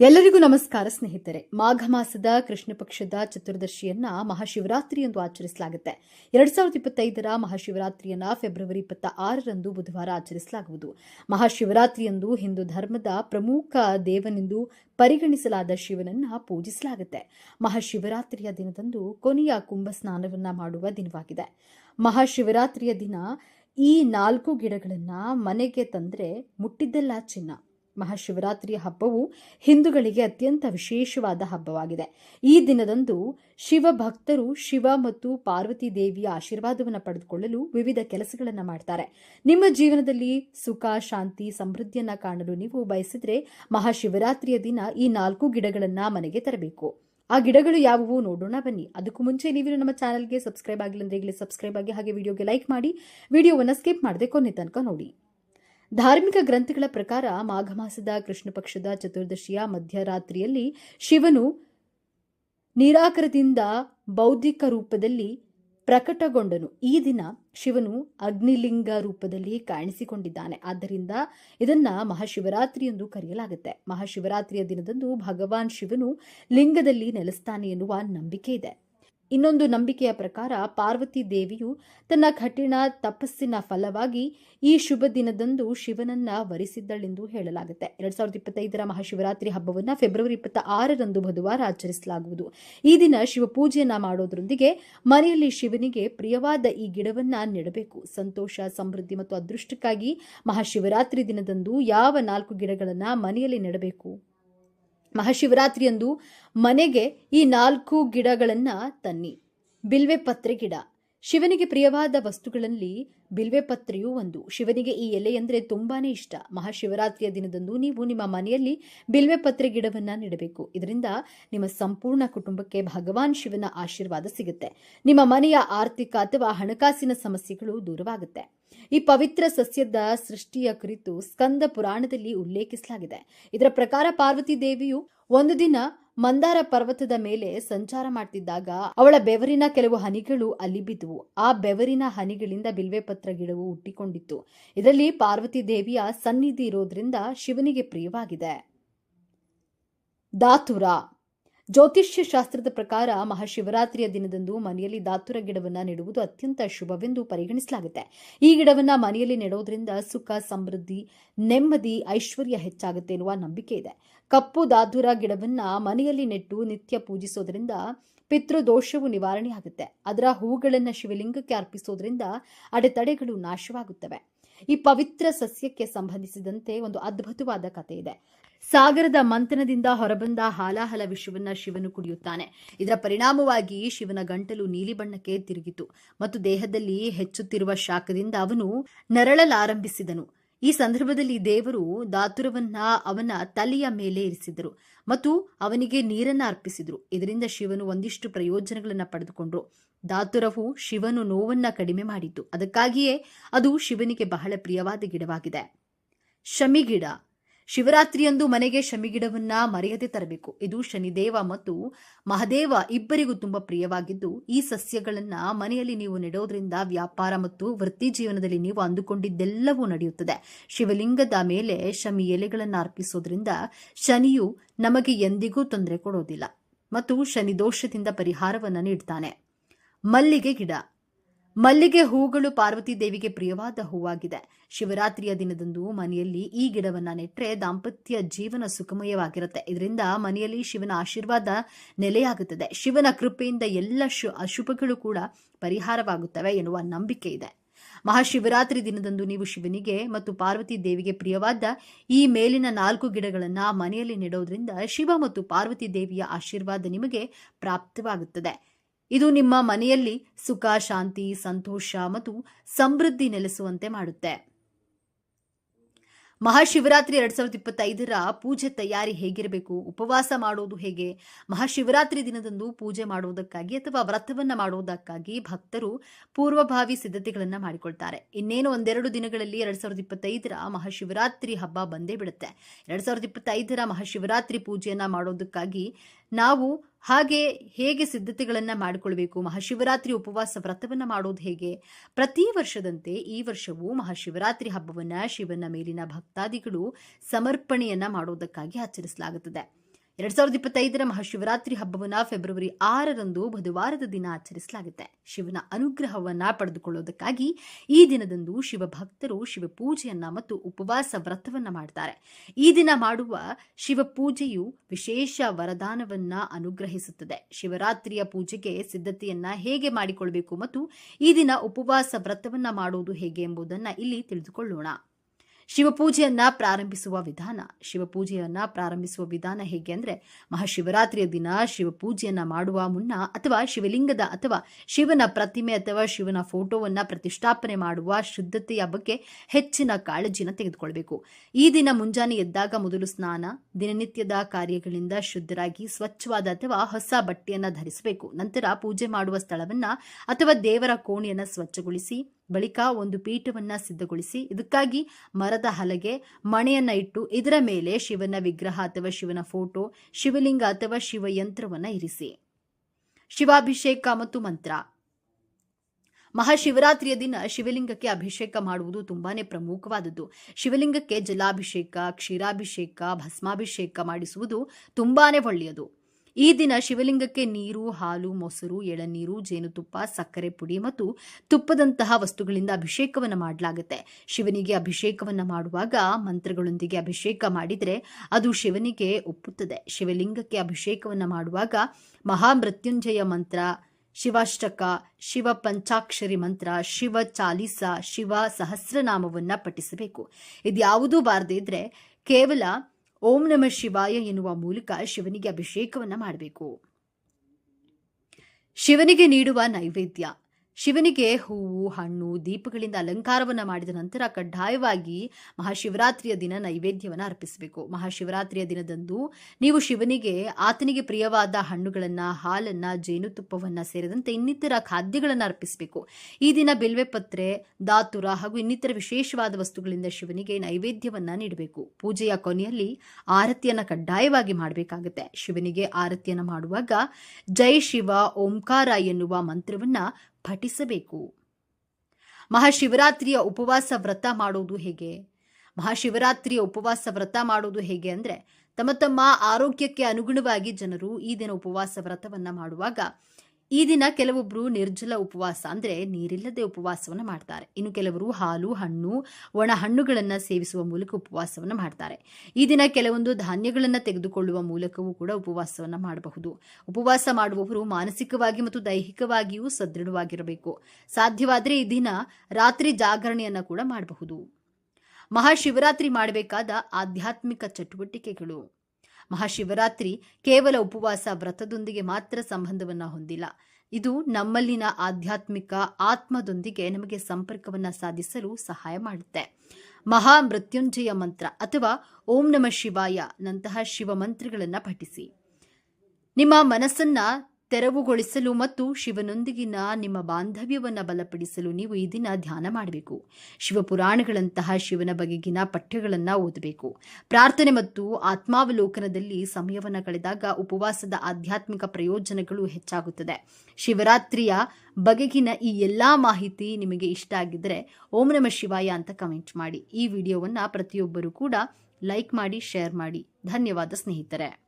ಎಲ್ಲರಿಗೂ ನಮಸ್ಕಾರ ಸ್ನೇಹಿತರೆ. ಮಾಘ ಮಾಸದ ಕೃಷ್ಣ ಪಕ್ಷದ ಚತುರ್ದಶಿಯನ್ನ ಮಹಾಶಿವರಾತ್ರಿ ಎಂದು ಆಚರಿಸಲಾಗುತ್ತೆ. ಎರಡ್ ಸಾವಿರದ ಇಪ್ಪತ್ತೈದರ ಮಹಾಶಿವರಾತ್ರಿಯನ್ನ ಫೆಬ್ರವರಿ ಇಪ್ಪತ್ತ ಆರರಂದು ಬುಧವಾರ ಆಚರಿಸಲಾಗುವುದು. ಮಹಾಶಿವರಾತ್ರಿಯಂದು ಹಿಂದೂ ಧರ್ಮದ ಪ್ರಮುಖ ದೇವನೆಂದು ಪರಿಗಣಿಸಲಾದ ಶಿವನನ್ನ ಪೂಜಿಸಲಾಗುತ್ತೆ. ಮಹಾಶಿವರಾತ್ರಿಯ ದಿನದಂದು ಕೊನೆಯ ಕುಂಭ ಸ್ನಾನವನ್ನ ಮಾಡುವ ದಿನವಾಗಿದೆ. ಮಹಾಶಿವರಾತ್ರಿಯ ದಿನ ಈ ನಾಲ್ಕು ಗಿಡಗಳನ್ನ ಮನೆಗೆ ತಂದ್ರೆ ಮುಟ್ಟಿದ್ದೆಲ್ಲ ಚಿನ್ನ. ಮಹಾಶಿವರಾತ್ರಿಯ ಹಬ್ಬವು ಹಿಂದೂಗಳಿಗೆ ಅತ್ಯಂತ ವಿಶೇಷವಾದ ಹಬ್ಬವಾಗಿದೆ. ಈ ದಿನದಂದು ಶಿವ ಭಕ್ತರು ಶಿವ ಮತ್ತು ಪಾರ್ವತಿ ದೇವಿಯ ಆಶೀರ್ವಾದವನ್ನು ಪಡೆದುಕೊಳ್ಳಲು ವಿವಿಧ ಕೆಲಸಗಳನ್ನು ಮಾಡ್ತಾರೆ. ನಿಮ್ಮ ಜೀವನದಲ್ಲಿ ಸುಖ, ಶಾಂತಿ, ಸಮೃದ್ಧಿಯನ್ನ ಕಾಣಲು ನೀವು ಬಯಸಿದ್ರೆ ಮಹಾಶಿವರಾತ್ರಿಯ ದಿನ ಈ ನಾಲ್ಕು ಗಿಡಗಳನ್ನು ಮನೆಗೆ ತರಬೇಕು. ಆ ಗಿಡಗಳು ಯಾವುವು ನೋಡೋಣ ಬನ್ನಿ. ಅದಕ್ಕೂ ಮುಂಚೆ ನೀವು ನಮ್ಮ ಚಾನಲ್ಗೆ ಸಬ್ಸ್ಕ್ರೈಬ್ ಆಗಿಲ್ಲ ಅಂದ್ರೆ ಈಗಲೇ ಸಬ್ಸ್ಕ್ರೈಬ್ ಆಗಿ ಹಾಗೆ ವಿಡಿಯೋಗೆ ಲೈಕ್ ಮಾಡಿ. ವಿಡಿಯೋವನ್ನು ಸ್ಕಿಪ್ ಮಾಡದೆ ಕೊನೆ ತನಕ ನೋಡಿ. ಧಾರ್ಮಿಕ ಗ್ರಂಥಗಳ ಪ್ರಕಾರ ಮಾಘ ಮಾಸದ ಕೃಷ್ಣ ಚತುರ್ದಶಿಯ ಮಧ್ಯರಾತ್ರಿಯಲ್ಲಿ ಶಿವನು ನಿರಾಕರದಿಂದ ಬೌದ್ಧಿಕ ರೂಪದಲ್ಲಿ ಪ್ರಕಟಗೊಂಡನು. ಈ ದಿನ ಶಿವನು ಅಗ್ನಿಲಿಂಗ ರೂಪದಲ್ಲಿ ಕಾಣಿಸಿಕೊಂಡಿದ್ದಾನೆ. ಆದ್ದರಿಂದ ಇದನ್ನ ಮಹಾಶಿವರಾತ್ರಿ ಎಂದು ಕರೆಯಲಾಗುತ್ತೆ. ಮಹಾಶಿವರಾತ್ರಿಯ ದಿನದಂದು ಭಗವಾನ್ ಶಿವನು ಲಿಂಗದಲ್ಲಿ ನೆಲೆಸ್ತಾನೆ ಎನ್ನುವ ನಂಬಿಕೆ ಇದೆ. ಇನ್ನೊಂದು ನಂಬಿಕೆಯ ಪ್ರಕಾರ ಪಾರ್ವತಿ ದೇವಿಯು ತನ್ನ ಕಠಿಣ ತಪಸ್ಸಿನ ಫಲವಾಗಿ ಈ ಶುಭ ದಿನದಂದು ಶಿವನನ್ನ ವರಿಸಿದ್ದಳೆಂದು ಹೇಳಲಾಗುತ್ತೆ. ಎರಡ್ ಸಾವಿರದ ಇಪ್ಪತ್ತೈದರ ಮಹಾಶಿವರಾತ್ರಿ ಹಬ್ಬವನ್ನ ಫೆಬ್ರವರಿ ಇಪ್ಪತ್ತ ಆರರಂದು ಬುಧವಾರ ಆಚರಿಸಲಾಗುವುದು. ಈ ದಿನ ಶಿವ ಪೂಜೆಯನ್ನ ಮಾಡೋದ್ರೊಂದಿಗೆ ಮನೆಯಲ್ಲಿ ಶಿವನಿಗೆ ಪ್ರಿಯವಾದ ಈ ಗಿಡವನ್ನ ನೆಡಬೇಕು. ಸಂತೋಷ, ಸಮೃದ್ಧಿ ಮತ್ತು ಅದೃಷ್ಟಕ್ಕಾಗಿ ಮಹಾಶಿವರಾತ್ರಿ ದಿನದಂದು ಯಾವ ನಾಲ್ಕು ಗಿಡಗಳನ್ನ ಮನೆಯಲ್ಲಿ ನೆಡಬೇಕು? ಮಹಾಶಿವರಾತ್ರಿಯಂದು ಮನೆಗೆ ಈ ನಾಲ್ಕು ಗಿಡಗಳನ್ನು ತನ್ನಿ. ಬಿಲ್ವೆ ಪತ್ರೆ ಗಿಡ. ಶಿವನಿಗೆ ಪ್ರಿಯವಾದ ವಸ್ತುಗಳಲ್ಲಿ ಬಿಲ್ವೆ ಪತ್ರೆಯೂ ಒಂದು. ಶಿವನಿಗೆ ಈ ಎಲೆ ಅಂದರೆ ತುಂಬಾನೇ ಇಷ್ಟ. ಮಹಾಶಿವರಾತ್ರಿಯ ದಿನದಂದು ನೀವು ನಿಮ್ಮ ಮನೆಯಲ್ಲಿ ಬಿಲ್ವೆ ಪತ್ರೆ ಗಿಡವನ್ನ ನೆಡಬೇಕು. ಇದರಿಂದ ನಿಮ್ಮ ಸಂಪೂರ್ಣ ಕುಟುಂಬಕ್ಕೆ ಭಗವಾನ್ ಶಿವನ ಆಶೀರ್ವಾದ ಸಿಗುತ್ತೆ. ನಿಮ್ಮ ಮನೆಯ ಆರ್ಥಿಕ ಅಥವಾ ಹಣಕಾಸಿನ ಸಮಸ್ಯೆಗಳು ದೂರವಾಗುತ್ತೆ. ಈ ಪವಿತ್ರ ಸಸ್ಯದ ಸೃಷ್ಟಿಯ ಕುರಿತು ಸ್ಕಂದ ಪುರಾಣದಲ್ಲಿ ಉಲ್ಲೇಖಿಸಲಾಗಿದೆ. ಇದರ ಪ್ರಕಾರ ಪಾರ್ವತಿ ದೇವಿಯು ಒಂದು ದಿನ ಮಂದಾರ ಪರ್ವತದ ಮೇಲೆ ಸಂಚಾರ ಮಾಡ್ತಿದ್ದಾಗ ಅವಳ ಬೆವರಿನ ಕೆಲವು ಹನಿಗಳು ಅಲ್ಲಿ ಬಿದ್ದುವು. ಆ ಬೆವರಿನ ಹನಿಗಳಿಂದ ಬಿಲ್ವೆ ಪತ್ರ ಗಿಡವು ಹುಟ್ಟಿಕೊಂಡಿತ್ತು. ಇದರಲ್ಲಿ ಪಾರ್ವತಿ ದೇವಿಯ ಸನ್ನಿಧಿ ಇರೋದ್ರಿಂದ ಶಿವನಿಗೆ ಪ್ರಿಯವಾಗಿದೆ. ದಾತುರ ಜ್ಯೋತಿಷ್ಯ ಶಾಸ್ತ್ರದ ಪ್ರಕಾರ ಮಹಾಶಿವರಾತ್ರಿಯ ದಿನದಂದು ಮನೆಯಲ್ಲಿ ದಾತುರ ಗಿಡವನ್ನು ನೆಡುವುದು ಅತ್ಯಂತ ಶುಭವೆಂದು ಪರಿಗಣಿಸಲಾಗುತ್ತೆ. ಈ ಗಿಡವನ್ನು ಮನೆಯಲ್ಲಿ ನೆಡೋದ್ರಿಂದ ಸುಖ, ಸಮೃದ್ಧಿ, ನೆಮ್ಮದಿ, ಐಶ್ವರ್ಯ ಹೆಚ್ಚಾಗುತ್ತೆ ಎನ್ನುವ ನಂಬಿಕೆ ಇದೆ. ಕಪ್ಪು ದಾತುರ ಗಿಡವನ್ನು ಮನೆಯಲ್ಲಿ ನೆಟ್ಟು ನಿತ್ಯ ಪೂಜಿಸೋದ್ರಿಂದ ಪಿತೃದೋಷವು ನಿವಾರಣೆ ಆಗುತ್ತೆ. ಅದರ ಹೂಗಳನ್ನು ಶಿವಲಿಂಗಕ್ಕೆ ಅರ್ಪಿಸೋದ್ರಿಂದ ಅಡೆತಡೆಗಳು ನಾಶವಾಗುತ್ತವೆ. ಈ ಪವಿತ್ರ ಸಸ್ಯಕ್ಕೆ ಸಂಬಂಧಿಸಿದಂತೆ ಒಂದು ಅದ್ಭುತವಾದ ಕಥೆ ಇದೆ. ಸಾಗರದ ಮಂಥನದಿಂದ ಹೊರಬಂದ ಹಾಲಾಹಲ ವಿಷವನ್ನ ಶಿವನು ಕುಡಿಯುತ್ತಾನೆ. ಇದರ ಪರಿಣಾಮವಾಗಿ ಶಿವನ ಗಂಟಲು ನೀಲಿ ಬಣ್ಣಕ್ಕೆ ತಿರುಗಿತು. ಮತ್ತು ದೇಹದಲ್ಲಿ ಹೆಚ್ಚುತ್ತಿರುವ ಶಾಖದಿಂದ ಅವನು ನರಳಲಾರಂಭಿಸಿದನು. ಈ ಸಂದರ್ಭದಲ್ಲಿ ದೇವರು ದಾತುರವನ್ನ ಅವನ ತಲೆಯ ಮೇಲೆ ಇರಿಸಿದರು ಮತ್ತು ಅವನಿಗೆ ನೀರನ್ನ ಅರ್ಪಿಸಿದರು. ಇದರಿಂದ ಶಿವನು ಒಂದಿಷ್ಟು ಪ್ರಯೋಜನಗಳನ್ನು ಪಡೆದುಕೊಂಡರು. ದಾತುರವು ಶಿವನು ನೋವನ್ನ ಕಡಿಮೆ ಮಾಡಿತು. ಅದಕ್ಕಾಗಿಯೇ ಅದು ಶಿವನಿಗೆ ಬಹಳ ಪ್ರಿಯವಾದ ಗಿಡವಾಗಿದೆ. ಶಮಿಗಿಡ ಶಿವರಾತ್ರಿಯಂದು ಮನೆಗೆ ಶಮಿಗಿಡವನ್ನ ಮರೆಯದೆ ತರಬೇಕು. ಇದು ಶನಿದೇವ ಮತ್ತು ಮಹದೇವ ಇಬ್ಬರಿಗೂ ತುಂಬಾ ಪ್ರಿಯವಾಗಿದ್ದು, ಈ ಸಸ್ಯಗಳನ್ನ ಮನೆಯಲ್ಲಿ ನೀವು ನೆಡೋದ್ರಿಂದ ವ್ಯಾಪಾರ ಮತ್ತು ವೃತ್ತಿ ಜೀವನದಲ್ಲಿ ನೀವು ಅಂದುಕೊಂಡಿದ್ದೆಲ್ಲವೂ ನಡೆಯುತ್ತದೆ. ಶಿವಲಿಂಗದ ಮೇಲೆ ಶಮಿ ಎಲೆಗಳನ್ನು ಅರ್ಪಿಸೋದ್ರಿಂದ ಶನಿಯು ನಮಗೆ ಎಂದಿಗೂ ತೊಂದರೆ ಕೊಡೋದಿಲ್ಲ. ಮತ್ತು ಶನಿ ದೋಷದಿಂದ ಪರಿಹಾರವನ್ನು ನೀಡ್ತಾನೆ. ಮಲ್ಲಿಗೆ ಗಿಡ. ಮಲ್ಲಿಗೆ ಹೂಗಳು ಪಾರ್ವತಿ ದೇವಿಗೆ ಪ್ರಿಯವಾದ ಹೂವಾಗಿದೆ. ಶಿವರಾತ್ರಿಯ ದಿನದಂದು ಮನೆಯಲ್ಲಿ ಈ ಗಿಡವನ್ನ ನೆಟ್ಟರೆ ದಾಂಪತ್ಯ ಜೀವನ ಸುಖಮಯವಾಗಿರುತ್ತೆ. ಇದರಿಂದ ಮನೆಯಲ್ಲಿ ಶಿವನ ಆಶೀರ್ವಾದ ನೆಲೆಯಾಗುತ್ತದೆ. ಶಿವನ ಕೃಪೆಯಿಂದ ಎಲ್ಲ ಶು, ಅಶುಭಗಳು ಕೂಡ ಪರಿಹಾರವಾಗುತ್ತವೆ ಎನ್ನುವ ನಂಬಿಕೆ ಇದೆ. ಮಹಾಶಿವರಾತ್ರಿ ದಿನದಂದು ನೀವು ಶಿವನಿಗೆ ಮತ್ತು ಪಾರ್ವತಿ ದೇವಿಗೆ ಪ್ರಿಯವಾದ ಈ ಮೇಲಿನ ನಾಲ್ಕು ಗಿಡಗಳನ್ನ ಮನೆಯಲ್ಲಿ ನೆಡೋದ್ರಿಂದ ಶಿವ ಮತ್ತು ಪಾರ್ವತಿ ದೇವಿಯ ಆಶೀರ್ವಾದ ನಿಮಗೆ ಪ್ರಾಪ್ತವಾಗುತ್ತದೆ. ಇದು ನಿಮ್ಮ ಮನೆಯಲ್ಲಿ ಸುಖ, ಶಾಂತಿ, ಸಂತೋಷ ಮತ್ತು ಸಮೃದ್ಧಿ ನೆಲೆಸುವಂತೆ ಮಾಡುತ್ತೆ. ಮಹಾಶಿವರಾತ್ರಿ ಎರಡ್ ಸಾವಿರದ ಇಪ್ಪತ್ತೈದರ ಪೂಜೆ ತಯಾರಿ ಹೇಗಿರಬೇಕು? ಉಪವಾಸ ಮಾಡೋದು ಹೇಗೆ? ಮಹಾಶಿವರಾತ್ರಿ ದಿನದಂದು ಪೂಜೆ ಮಾಡುವುದಕ್ಕಾಗಿ ಅಥವಾ ವ್ರತವನ್ನ ಮಾಡುವುದಕ್ಕಾಗಿ ಭಕ್ತರು ಪೂರ್ವಭಾವಿ ಸಿದ್ಧತೆಗಳನ್ನು ಮಾಡಿಕೊಳ್ತಾರೆ. ಇನ್ನೇನು ಒಂದೆರಡು ದಿನಗಳಲ್ಲಿ ಎರಡ್ ಸಾವಿರದ ಇಪ್ಪತ್ತೈದರ ಮಹಾಶಿವರಾತ್ರಿ ಹಬ್ಬ ಬಂದೇ ಬಿಡುತ್ತೆ. ಎರಡ್ ಸಾವಿರದ ಇಪ್ಪತ್ತೈದರ ಮಹಾಶಿವರಾತ್ರಿ ಪೂಜೆಯನ್ನ ಮಾಡೋದಕ್ಕಾಗಿ ನಾವು ಹಾಗೆ ಹೇಗೆ ಸಿದ್ಧತೆಗಳನ್ನು ಮಾಡಿಕೊಳ್ಬೇಕು? ಮಹಾಶಿವರಾತ್ರಿ ಉಪವಾಸ ವ್ರತವನ್ನು ಮಾಡೋದು ಹೇಗೆ? ಪ್ರತಿ ವರ್ಷದಂತೆ ಈ ವರ್ಷವೂ ಮಹಾಶಿವರಾತ್ರಿ ಹಬ್ಬವನ್ನ ಶಿವನ ಮೇಲಿನ ಭಕ್ತಾದಿಗಳು ಸಮರ್ಪಣೆಯನ್ನು ಮಾಡೋದಕ್ಕಾಗಿ ಆಚರಿಸಲಾಗುತ್ತದೆ. ಎರಡ್ ಸಾವಿರದ ಇಪ್ಪತ್ತೈದರ ಮಹಾಶಿವರಾತ್ರಿ ಹಬ್ಬವನ್ನ ಫೆಬ್ರವರಿ ಆರರಂದು ಬುಧವಾರದ ದಿನ ಆಚರಿಸಲಾಗುತ್ತೆ. ಶಿವನ ಅನುಗ್ರಹವನ್ನ ಪಡೆದುಕೊಳ್ಳೋದಕ್ಕಾಗಿ ಈ ದಿನದಂದು ಶಿವಭಕ್ತರು ಶಿವ ಪೂಜೆಯನ್ನ ಮತ್ತು ಉಪವಾಸ ವ್ರತವನ್ನ ಮಾಡ್ತಾರೆ. ಈ ದಿನ ಮಾಡುವ ಶಿವ ಪೂಜೆಯು ವಿಶೇಷ ವರದಾನವನ್ನ ಅನುಗ್ರಹಿಸುತ್ತದೆ. ಶಿವರಾತ್ರಿಯ ಪೂಜೆಗೆ ಸಿದ್ಧತೆಯನ್ನ ಹೇಗೆ ಮಾಡಿಕೊಳ್ಬೇಕು ಮತ್ತು ಈ ದಿನ ಉಪವಾಸ ವ್ರತವನ್ನ ಮಾಡುವುದು ಹೇಗೆ ಎಂಬುದನ್ನ ಇಲ್ಲಿ ತಿಳಿದುಕೊಳ್ಳೋಣ. ಶಿವಪೂಜೆಯನ್ನ ಪ್ರಾರಂಭಿಸುವ ವಿಧಾನ. ಶಿವಪೂಜೆಯನ್ನ ಪ್ರಾರಂಭಿಸುವ ವಿಧಾನ ಹೇಗೆ ಅಂದರೆ, ಮಹಾಶಿವರಾತ್ರಿಯ ದಿನ ಶಿವಪೂಜೆಯನ್ನ ಮಾಡುವ ಮುನ್ನ ಅಥವಾ ಶಿವಲಿಂಗದ ಅಥವಾ ಶಿವನ ಪ್ರತಿಮೆ ಅಥವಾ ಶಿವನ ಫೋಟೋವನ್ನ ಪ್ರತಿಷ್ಠಾಪನೆ ಮಾಡುವ ಶುದ್ಧತೆಯ ಬಗ್ಗೆ ಹೆಚ್ಚಿನ ಕಾಳಜಿನ ತೆಗೆದುಕೊಳ್ಬೇಕು. ಈ ದಿನ ಮುಂಜಾನೆ ಎದ್ದಾಗ ಮೊದಲು ಸ್ನಾನ, ದಿನನಿತ್ಯದ ಕಾರ್ಯಗಳಿಂದ ಶುದ್ಧರಾಗಿ ಸ್ವಚ್ಛವಾದ ಅಥವಾ ಹೊಸ ಬಟ್ಟೆಯನ್ನ ಧರಿಸಬೇಕು. ನಂತರ ಪೂಜೆ ಮಾಡುವ ಸ್ಥಳವನ್ನ ಅಥವಾ ದೇವರ ಕೋಣೆಯನ್ನ ಸ್ವಚ್ಛಗೊಳಿಸಿ ಬಳಿಕ ಒಂದು ಪೀಠವನ್ನ ಸಿದ್ಧಗೊಳಿಸಿ, ಇದಕ್ಕಾಗಿ ಮರದ ಹಲಗೆ ಮಣೆಯನ್ನ ಇಟ್ಟು ಇದರ ಮೇಲೆ ಶಿವನ ವಿಗ್ರಹ ಅಥವಾ ಶಿವನ ಫೋಟೋ, ಶಿವಲಿಂಗ ಅಥವಾ ಶಿವಯಂತ್ರವನ್ನ ಇರಿಸಿ. ಶಿವಾಭಿಷೇಕ ಮತ್ತು ಮಂತ್ರ. ಮಹಾಶಿವರಾತ್ರಿಯ ದಿನ ಶಿವಲಿಂಗಕ್ಕೆ ಅಭಿಷೇಕ ಮಾಡುವುದು ತುಂಬಾನೇ ಪ್ರಮುಖವಾದದ್ದು. ಶಿವಲಿಂಗಕ್ಕೆ ಜಲಾಭಿಷೇಕ, ಕ್ಷೀರಾಭಿಷೇಕ, ಭಸ್ಮಾಭಿಷೇಕ ಮಾಡಿಸುವುದು ತುಂಬಾನೇ ಒಳ್ಳೆಯದು. ಈ ದಿನ ಶಿವಲಿಂಗಕ್ಕೆ ನೀರು, ಹಾಲು, ಮೊಸರು, ಎಳನೀರು, ಜೇನುತುಪ್ಪ, ಸಕ್ಕರೆ ಪುಡಿ ಮತ್ತು ತುಪ್ಪದಂತಹ ವಸ್ತುಗಳಿಂದ ಅಭಿಷೇಕವನ್ನು ಮಾಡಲಾಗುತ್ತೆ. ಶಿವನಿಗೆ ಅಭಿಷೇಕವನ್ನು ಮಾಡುವಾಗ ಮಂತ್ರಗಳೊಂದಿಗೆ ಅಭಿಷೇಕ ಮಾಡಿದರೆ ಅದು ಶಿವನಿಗೆ ಒಪ್ಪುತ್ತದೆ. ಶಿವಲಿಂಗಕ್ಕೆ ಅಭಿಷೇಕವನ್ನು ಮಾಡುವಾಗ ಮಹಾಮೃತ್ಯುಂಜಯ ಮಂತ್ರ, ಶಿವಾಷ್ಟಕ, ಶಿವ ಪಂಚಾಕ್ಷರಿ ಮಂತ್ರ, ಶಿವ ಚಾಲಿಸ, ಶಿವ ಸಹಸ್ರನಾಮವನ್ನು ಪಠಿಸಬೇಕು. ಇದ್ಯಾವುದೂ ಬಾರದೇ ಇದ್ರೆ ಕೇವಲ ಓಂ ನಮ ಶಿವಾಯ ಎನ್ನುವ ಮೂಲಕ ಶಿವನಿಗೆ ಅಭಿಷೇಕವನ್ನ ಮಾಡಬೇಕು. ಶಿವನಿಗೆ ನೀಡುವ ನೈವೇದ್ಯ. ಶಿವನಿಗೆ ಹೂವು, ಹಣ್ಣು, ದೀಪಗಳಿಂದ ಅಲಂಕಾರವನ್ನ ಮಾಡಿದ ನಂತರ ಕಡ್ಡಾಯವಾಗಿ ಮಹಾಶಿವರಾತ್ರಿಯ ದಿನ ನೈವೇದ್ಯವನ್ನು ಅರ್ಪಿಸಬೇಕು. ಮಹಾಶಿವರಾತ್ರಿಯ ದಿನದಂದು ನೀವು ಶಿವನಿಗೆ ಆತನಿಗೆ ಪ್ರಿಯವಾದ ಹಣ್ಣುಗಳನ್ನು, ಹಾಲನ್ನ ಜೇನುತುಪ್ಪವನ್ನ ಸೇರಿದಂತೆ ಇನ್ನಿತರ ಖಾದ್ಯಗಳನ್ನು ಅರ್ಪಿಸಬೇಕು. ಈ ದಿನ ಬಿಲ್ವೆ ಪತ್ರೆ, ದಾತುರ ಹಾಗೂ ಇನ್ನಿತರ ವಿಶೇಷವಾದ ವಸ್ತುಗಳಿಂದ ಶಿವನಿಗೆ ನೈವೇದ್ಯವನ್ನ ನೀಡಬೇಕು. ಪೂಜೆಯ ಕೊನೆಯಲ್ಲಿ ಆರತಿಯನ್ನ ಕಡ್ಡಾಯವಾಗಿ ಮಾಡಬೇಕಾಗುತ್ತೆ. ಶಿವನಿಗೆ ಆರತಿಯನ್ನ ಮಾಡುವಾಗ ಜೈ ಶಿವ ಓಂಕಾರ ಎನ್ನುವ ಮಂತ್ರವನ್ನ ಪಠಿಸಬೇಕು. ಮಹಾಶಿವರಾತ್ರಿಯ ಉಪವಾಸ ವ್ರತ ಮಾಡೋದು ಹೇಗೆ? ಮಹಾಶಿವರಾತ್ರಿಯ ಉಪವಾಸ ವ್ರತ ಮಾಡೋದು ಹೇಗೆ ಅಂದರೆ ತಮ್ಮ ತಮ್ಮ ಆರೋಗ್ಯಕ್ಕೆ ಅನುಗುಣವಾಗಿ ಜನರು ಈ ದಿನ ಉಪವಾಸ ವ್ರತವನ್ನು ಮಾಡುವಾಗ ಈ ದಿನ ಕೆಲವೊಬ್ರು ನಿರ್ಜಲ ಉಪವಾಸ ಅಂದ್ರೆ ನೀರಿಲ್ಲದೆ ಉಪವಾಸವನ್ನು ಮಾಡ್ತಾರೆ. ಇನ್ನು ಕೆಲವರು ಹಾಲು, ಹಣ್ಣು, ಒಣ ಹಣ್ಣುಗಳನ್ನು ಸೇವಿಸುವ ಮೂಲಕ ಉಪವಾಸವನ್ನು ಮಾಡ್ತಾರೆ. ಈ ದಿನ ಕೆಲವೊಂದು ಧಾನ್ಯಗಳನ್ನು ತೆಗೆದುಕೊಳ್ಳುವ ಮೂಲಕವೂ ಕೂಡ ಉಪವಾಸವನ್ನ ಮಾಡಬಹುದು. ಉಪವಾಸ ಮಾಡುವವರು ಮಾನಸಿಕವಾಗಿ ಮತ್ತು ದೈಹಿಕವಾಗಿಯೂ ಸದೃಢವಾಗಿರಬೇಕು. ಸಾಧ್ಯವಾದರೆ ಈ ದಿನ ರಾತ್ರಿ ಜಾಗರಣೆಯನ್ನ ಕೂಡ ಮಾಡಬಹುದು. ಮಹಾಶಿವರಾತ್ರಿ ಮಾಡಬೇಕಾದ ಆಧ್ಯಾತ್ಮಿಕ ಚಟುವಟಿಕೆಗಳು. ಮಹಾಶಿವರಾತ್ರಿ ಕೇವಲ ಉಪವಾಸ ವ್ರತದೊಂದಿಗೆ ಮಾತ್ರ ಸಂಬಂಧವನ್ನು ಹೊಂದಿಲ್ಲ. ಇದು ನಮ್ಮಲ್ಲಿನ ಆಧ್ಯಾತ್ಮಿಕ ಆತ್ಮದೊಂದಿಗೆ ನಮಗೆ ಸಂಪರ್ಕವನ್ನು ಸಾಧಿಸಲು ಸಹಾಯ ಮಾಡುತ್ತೆ. ಮಹಾ ಮೃತ್ಯುಂಜಯ ಮಂತ್ರ ಅಥವಾ ಓಂ ನಮ ಶಿವಾಯ ನಂತಹ ಶಿವ ಮಂತ್ರಗಳನ್ನು ಪಠಿಸಿ. ನಿಮ್ಮ ಮನಸ್ಸನ್ನ ತೆರವುಗೊಳಿಸಲು ಮತ್ತು ಶಿವನೊಂದಿಗಿನ ನಿಮ್ಮ ಬಾಂಧವ್ಯವನ್ನು ಬಲಪಡಿಸಲು ನೀವು ಈ ದಿನ ಧ್ಯಾನ ಮಾಡಬೇಕು. ಶಿವಪುರಾಣಗಳಂತಹ ಶಿವನ ಬಗೆಗಿನ ಪಠ್ಯಗಳನ್ನು ಓದಬೇಕು. ಪ್ರಾರ್ಥನೆ ಮತ್ತು ಆತ್ಮಾವಲೋಕನದಲ್ಲಿ ಸಮಯವನ್ನು ಕಳೆದಾಗ ಉಪವಾಸದ ಆಧ್ಯಾತ್ಮಿಕ ಪ್ರಯೋಜನಗಳು ಹೆಚ್ಚಾಗುತ್ತದೆ. ಶಿವರಾತ್ರಿಯ ಬಗೆಗಿನ ಈ ಎಲ್ಲ ಮಾಹಿತಿ ನಿಮಗೆ ಇಷ್ಟ ಆಗಿದ್ದರೆ ಓಂ ನಮ ಶಿವಾಯ ಅಂತ ಕಮೆಂಟ್ ಮಾಡಿ. ಈ ವಿಡಿಯೋವನ್ನು ಪ್ರತಿಯೊಬ್ಬರೂ ಕೂಡ ಲೈಕ್ ಮಾಡಿ, ಶೇರ್ ಮಾಡಿ. ಧನ್ಯವಾದ ಸ್ನೇಹಿತರೆ.